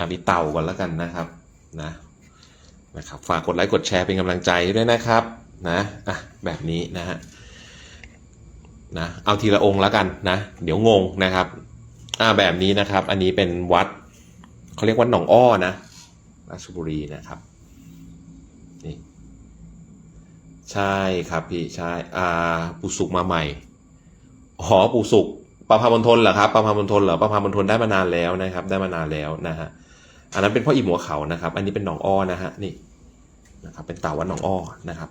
อะมีเต่าก่อนแล้วกันนะครับนะนะครับฝากกดไลค์กดแชร์เป็นกำลังใจด้วยนะครับนะอะแบบนี้นะฮะนะเอาทีละองค์แล้วกันนะ เดี๋ยวงงนะครับอ่าแบบนี้นะครับ อันนี้เป็นวัดเขาเรียกวัดหนองอ้อนะราชบุรีนะครับนี่ใช่ครับพี่ใช่อ่าปูสุกมาใหม่หอปูสุกประพามณฑลเหรอครับประพามณฑลเหรอประพามณฑลได้มานานแล้วนะครับ ได้มานานแล้วนะฮะ อันนั้นเป็นพ่ออีหมัวเขานะครับ อันนี้เป็นหนองอ้อนะฮะนี่นะครับ เป็นเต่าวัดหนองอ้อนะครับ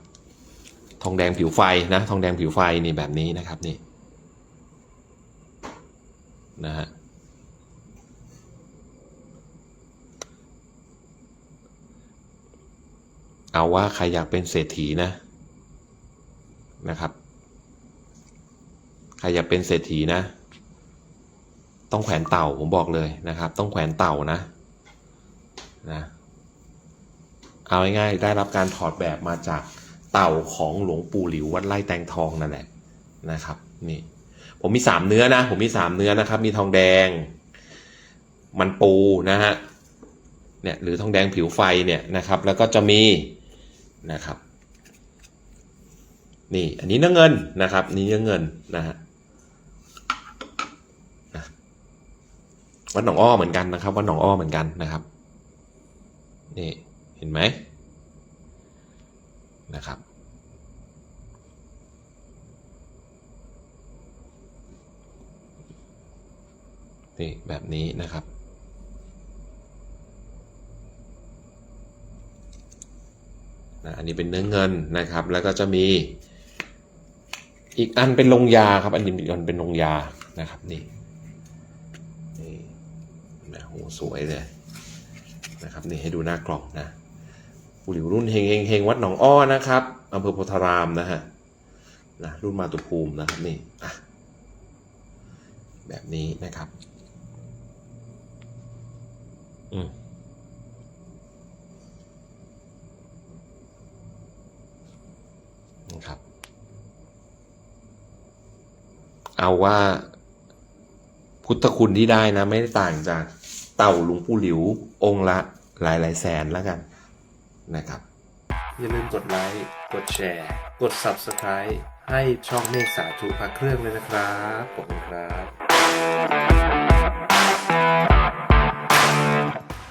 ทองแดงผิวไฟนะ ทองแดงผิวไฟนี่แบบนี้นะครับนี่นะฮะเอาว่าใครอยากเป็นเศรษฐีนะนะครับ ใครอยากเป็นเศรษฐีนะ ต้องแขวนเต่าผมบอกเลยนะครับ ต้องแขวนเต่านะ นะเอาง่ายๆได้รับการถอดแบบมาจากเต่าของหลวงปู่หลิววัดไร่แตงทองนั่นแหละนะครับ นี่ผมมีสามเนื้อนะ ผมมีสามเนื้อนะครับ มีทองแดง มันปูนะฮะเนี่ยหรือทองแดงผิวไฟเนี่ยนะครับ แล้วก็จะมีนะครับ นี่อันนี้เนื้อเงินนะครับ นี่เนื้อเงินนะฮะนะวัดหนองอ้อเหมือนกันนะครับวัดหนองอ้อเหมือนกันนะครับ นี่เห็นไหมนะครับ นี่แบบนี้นะครับนะอันนี้เป็นเนื้อเงินนะครับ แล้วก็จะมีอีกอันเป็นลงยาครับ อันนี้อีกอันเป็นลงยานะครับนี่นี่นะโหสวยเลย นะครับนี่ให้ดูหน้ากล่องนะปุหลิวรุ่นเฮงเฮงเฮงวัดหนองอ้อนะครับอำเภอโพธารามนะฮะนะรุ่นมาตุภูมินะครับนี่อะแบบนี้นะครับอืมนะครับ เอาว่าพุทธคุณที่ได้นะ ไม่ได้ต่างจาก เต่าหลวงปู่หลิว องค์ละหลายหลายแสนแล้วกันนะครับ อย่าลืมกดไลค์ กดแชร์ กด Subscribe ให้ช่องเมฆสาธุพระเครื่องเลยนะครับขอบคุณครับ